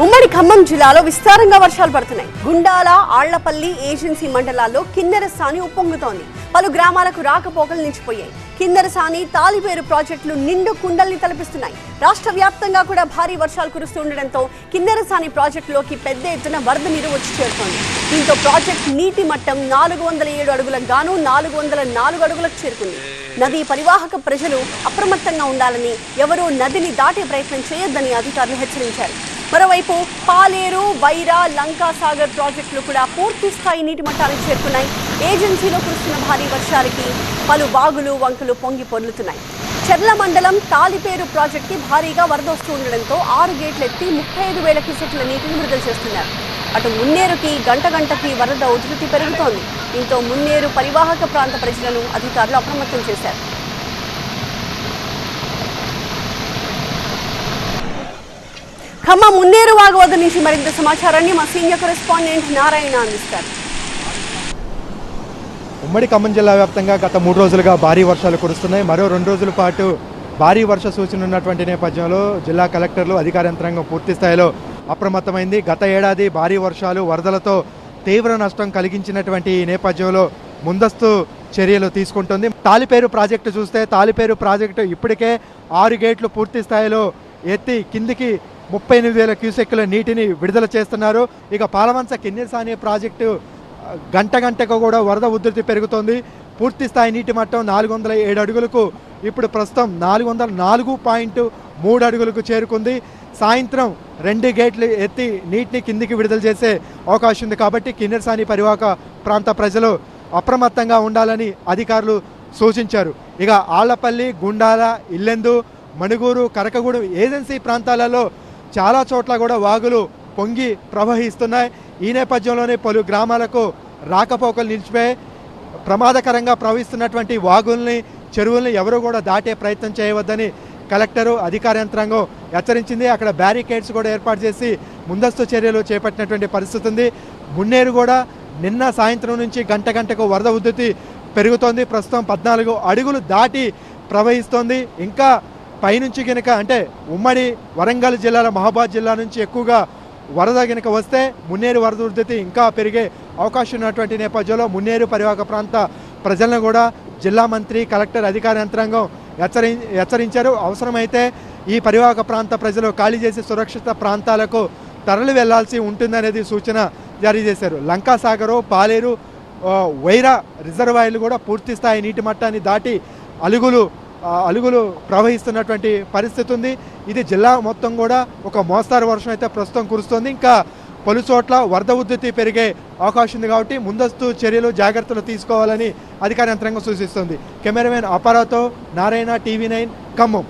ఉమ్మడి ఖమ్మం జిల్లాలో విస్తారంగా వర్షాలు పడుతున్నాయి. గుండాల ఆళ్ళపల్లి ఏజెన్సీ మండలాల్లో కిన్నెర సాని ఉప్పొంగుతోంది. పలు గ్రామాలకు రాకపోకలు నిలిచిపోయాయి. కిందరసాని సాని తాలిపేరు ప్రాజెక్టులు నిండు కుండల్ని తలపిస్తున్నాయి. రాష్ట్ర వ్యాప్తంగా కూడా భారీ వర్షాలు కురుస్తుండటంతో కిన్నెర సాని ప్రాజెక్టులోకి పెద్ద ఎత్తున వరద నీరు వచ్చి చేరుతోంది. దీంతో ప్రాజెక్ట్ నీటి మట్టం నాలుగు వందల ఏడు అడుగులకు గాను నాలుగు వందల నాలుగు అడుగులకు చేరుకుంది. నదీ పరివాహక ప్రజలు అప్రమత్తంగా ఉండాలని ఎవరూ నదిని దాటే ప్రయత్నం చేయొద్దని అధికారులు హెచ్చరించారు. మరోవైపు పాలేరు వైరా లంకా సాగర్ ప్రాజెక్టులు కూడా పూర్తి స్థాయి నీటి మట్టాలు చేరుకున్నాయి. ఏజెన్సీలో కురుస్తున్న భారీ వర్షాలకి పలు వాగులు వంకలు పొంగి పొర్లుతున్నాయి. చెర్ల మండలం తాలిపేరు ప్రాజెక్టుకి భారీగా వరద వస్తూ ఉండడంతో ఆరు గేట్లు ఎత్తి ముప్పై ఐదు వేల క్యూసెక్ల నీటిని విడుదల చేస్తున్నారు. అటు మున్నేరుకి గంట గంటకి వరద ఉధృతి పెరుగుతోంది. దీంతో మున్నేరు పరివాహక ప్రాంత ప్రజలను అధికారులు అప్రమత్తం చేశారు. ఖమ్మం ముందేరు వాగు వద్ద నుంచి మరింత సమాచారాన్ని మా సీనియర్ కరెస్పాండెంట్ నారాయణ అందిస్తారు. ఉమ్మడి ఖమ్మం జిల్లా వ్యాప్తంగా గత మూడు రోజులుగా భారీ వర్షాలు కురుస్తున్నాయి. మరో రెండు రోజుల పాటు భారీ వర్ష సూచన ఉన్నటువంటి నేపథ్యంలో జిల్లా కలెక్టర్లు అధికార యంత్రాంగం పూర్తి స్థాయిలో అప్రమత్తమైంది. గత ఏడాది భారీ వర్షాలు వరదలతో తీవ్ర నష్టం కలిగించినటువంటి ఈ నేపథ్యంలో ముందస్తు చర్యలు తీసుకుంటుంది. తాలిపేరు ప్రాజెక్టు చూస్తే తాలిపేరు ప్రాజెక్టు ఇప్పటికే ఆరు గేట్లు పూర్తి స్థాయిలో ఎత్తి కిందికి ముప్పై ఎనిమిది వేల క్యూసెక్కుల నీటిని విడుదల చేస్తున్నారు. ఇక పాలవంచ కిన్నెరసాని ప్రాజెక్టు గంట గంటకు కూడా వరద ఉధృతి పెరుగుతోంది. పూర్తి స్థాయి నీటి మట్టం నాలుగు వందల ఏడు అడుగులకు ఇప్పుడు ప్రస్తుతం నాలుగు వందల నాలుగు పాయింట్ మూడు అడుగులకు చేరుకుంది. సాయంత్రం రెండు గేట్లు ఎత్తి నీటిని కిందికి విడుదల చేసే అవకాశం ఉంది కాబట్టి కిన్నెరసాని పరివాహక ప్రాంత ప్రజలు అప్రమత్తంగా ఉండాలని అధికారులు సూచించారు. ఇక ఆళ్ళపల్లి గుండాల ఇల్లెందు మణుగూరు కరకగూడెం ఏజెన్సీ ప్రాంతాలలో చాలా చోట్ల కూడా వాగులు పొంగి ప్రవహిస్తున్నాయి. ఈ నేపథ్యంలోనే పలు గ్రామాలకు రాకపోకలు నిలిచిపోయాయి. ప్రమాదకరంగా ప్రవహిస్తున్నటువంటి వాగుల్ని చెరువుల్ని ఎవరు కూడా దాటే ప్రయత్నం చేయవద్దని కలెక్టరు అధికార యంత్రాంగం హెచ్చరించింది. అక్కడ బ్యారికేడ్స్ కూడా ఏర్పాటు చేసి ముందస్తు చర్యలు చేపట్టినటువంటి పరిస్థితి ఉంది. మున్నేరు కూడా నిన్న సాయంత్రం నుంచి గంట గంటకు వరద ఉధృతి పెరుగుతోంది. ప్రస్తుతం పద్నాలుగు అడుగులు దాటి ప్రవహిస్తోంది. ఇంకా పైనుంచి కనుక అంటే ఉమ్మడి వరంగల్ జిల్లాల మహబాద్ జిల్లా నుంచి ఎక్కువగా వరద కనుక వస్తే మున్నేరు వరద ఉధృతి ఇంకా పెరిగే అవకాశం ఉన్నటువంటి నేపథ్యంలో మున్నేరు పరివాహక ప్రాంత ప్రజలను కూడా జిల్లా మంత్రి కలెక్టర్ అధికార యంత్రాంగం హెచ్చరి హెచ్చరించారు. అవసరమైతే ఈ పరివాహక ప్రాంత ప్రజలు ఖాళీ చేసి సురక్షిత ప్రాంతాలకు తరలి వెళ్ళాల్సి ఉంటుందనేది సూచన జారీ చేశారు. లంకా సాగరు పాలేరు వైరా రిజర్వాయర్లు కూడా పూర్తి స్థాయి నీటి మట్టాన్ని దాటి అలుగులు అలుగులు ప్రవహిస్తున్నటువంటి పరిస్థితి ఉంది. ఇది జిల్లా మొత్తం కూడా ఒక మోస్తారు వర్షం అయితే ప్రస్తుతం కురుస్తుంది. ఇంకా పలు చోట్ల వరద ఉధృతి పెరిగే అవకాశం ఉంది కాబట్టి ముందస్తు చర్యలు జాగ్రత్తలు తీసుకోవాలని అధికార యంత్రాంగం సూచిస్తుంది. కెమెరామెన్ అపారాతో నారాయణ టీవీ నైన్ ఖమ్మం.